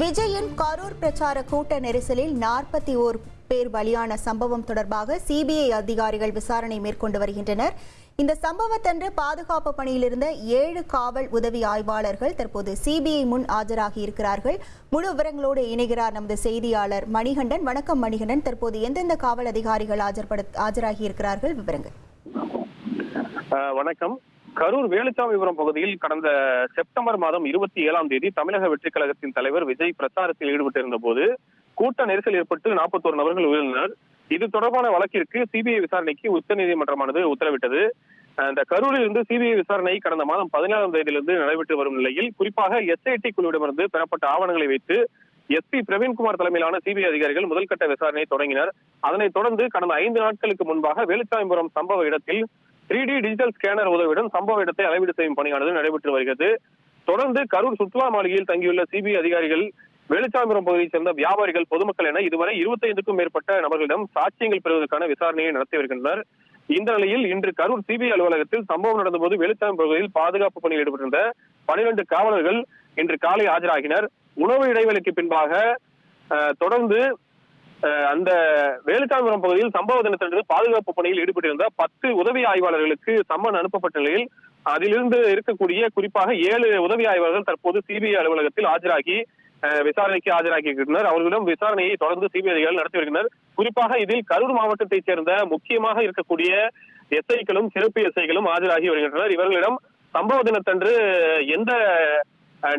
விஜயின் கரூர் பிரச்சார கூட்ட நெரிசலில் நாற்பத்தி ஓர் பேர் பலியான சம்பவம் தொடர்பாக சிபிஐ அதிகாரிகள் விசாரணை மேற்கொண்டு வருகின்றனர். இந்த சம்பவத்தன்று பாதுகாப்பு பணியில் இருந்த ஏழு காவல் உதவி ஆய்வாளர்கள் தற்போது சிபிஐ முன் ஆஜராகி இருக்கிறார்கள். முழு விவரங்களோடு இணைகிறார் நமது செய்தியாளர் மணிகண்டன். வணக்கம் மணிகண்டன். தற்போது எந்தெந்த காவல் அதிகாரிகள் ஆஜர்படு ஆஜராகி இருக்கிறார்கள்? விவரங்கள். வணக்கம். கரூர் வேலுச்சாமிபுரம் பகுதியில் கடந்த செப்டம்பர் மாதம் இருபத்தி ஏழாம் தேதி தமிழக வெற்றிக் கழகத்தின் தலைவர் விஜய் பிரச்சாரத்தில் ஈடுபட்டிருந்த போது கூட்ட நெரிசல் ஏற்பட்டு நாற்பத்தோரு நபர்கள் உயிரிழந்தனர். இது தொடர்பான வழக்கிற்கு சிபிஐ விசாரணைக்கு உச்சநீதிமன்றமானது உத்தரவிட்டது. இந்த கரூரில் இருந்து சிபிஐ விசாரணை கடந்த மாதம் பதினேழாம் தேதியிலிருந்து நடைபெற்று வரும் நிலையில் குறிப்பாக எஸ்ஐடி குழுவிடமிருந்து பெறப்பட்ட ஆவணங்களை வைத்து எஸ்பி பிரவீன்குமார் தலைமையிலான சிபிஐ அதிகாரிகள் முதல்கட்ட விசாரணையை தொடங்கினர். அதனைத் தொடர்ந்து கடந்த ஐந்து நாட்களுக்கு முன்பாக வேலுச்சாமிபுரம் சம்பவ இடத்தில் த்ரீ டி டிஜிட்டல் ஸ்கேனர் உதவியுடன் சம்பவ இடத்தை அளவீடு செய்யும் பணியானது நடைபெற்று வருகிறது. தொடர்ந்து கரூர் சுற்றுலா மாளிகையில் தங்கியுள்ள சிபிஐ அதிகாரிகள் வெளிச்சாம்பரம் பகுதியைச் சேர்ந்த வியாபாரிகள் பொதுமக்கள் என இதுவரை இருபத்தைந்துக்கும் மேற்பட்ட நபர்களிடம் சாட்சியங்கள் பெறுவதற்கான விசாரணையை நடத்தி வருகின்றனர். இந்த நிலையில் இன்று கரூர் சிபிஐ அலுவலகத்தில் சம்பவம் நடந்தபோது வெளிச்சாம்பரம் பகுதியில் பாதுகாப்பு பணியில் ஈடுபட்டிருந்த பனிரெண்டு காவலர்கள் இன்று காலை ஆஜராகினர். உணவு இடைவெளிக்கு பின்பாக தொடர்ந்து அந்த வேலுச்சாமிபுரம் பகுதியில் சம்பவ தினத்தன்று பாதுகாப்பு பணியில் ஈடுபட்டிருந்த பத்து உதவி ஆய்வாளர்களுக்கு சம்மன் அனுப்பப்பட்ட நிலையில் அதிலிருந்து இருக்கக்கூடிய குறிப்பாக ஏழு உதவி ஆய்வாளர்கள் தற்போது சிபிஐ அலுவலகத்தில் ஆஜராகி விசாரணைக்கு ஆஜராகி இருக்கின்றனர் அவர்களிடம் விசாரணையை தொடர்ந்து சிபிஐ அதிகாரிகள் நடத்தி வருகின்றனர் குறிப்பாக இதில் கரூர் மாவட்டத்தைச் சேர்ந்த முக்கியமாக இருக்கக்கூடிய எஸ்ஐக்களும் சிறப்பு எஸ்ஐகளும் ஆஜராகி வருகின்றனர். இவர்களிடம் சம்பவ தினத்தன்று எந்த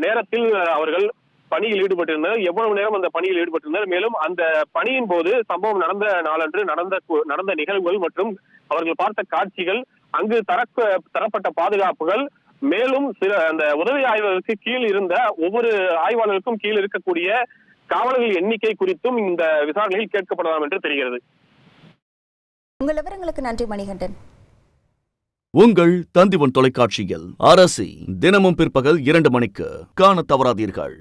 நேரத்தில் அவர்கள் பணியில் ஈடுபட்டிருந்தனர் எவ்வளவு நேரம் அந்த பணியில் ஈடுபட்டிருந்தனர் மேலும் அந்த பணியின் போது சம்பவம் நடந்த நாளன்று நடந்த நடந்த நிகழ்வுகள் மற்றும் அவர்கள் பார்த்த காட்சிகள் அங்கு தரக்க தரப்பட்ட பாதுகாப்புகள் மேலும் சில அந்த உதவி ஆய்வாளருக்கு கீழ் இருந்த ஒவ்வொரு ஆய்வாளருக்கும் கீழ் இருக்கக்கூடிய காவலர்கள் எண்ணிக்கை குறித்தும் இந்த விசாரணையில் கேட்கப்படலாம் என்று தெரிகிறது. உங்கள் விவரங்களுக்கு நன்றி மணிகண்டன். உங்கள் தந்திவன் தொலைக்காட்சியில் அரசி தினமும் பிற்பகல் இரண்டு மணிக்கு காணத் தவறாதீர்கள்.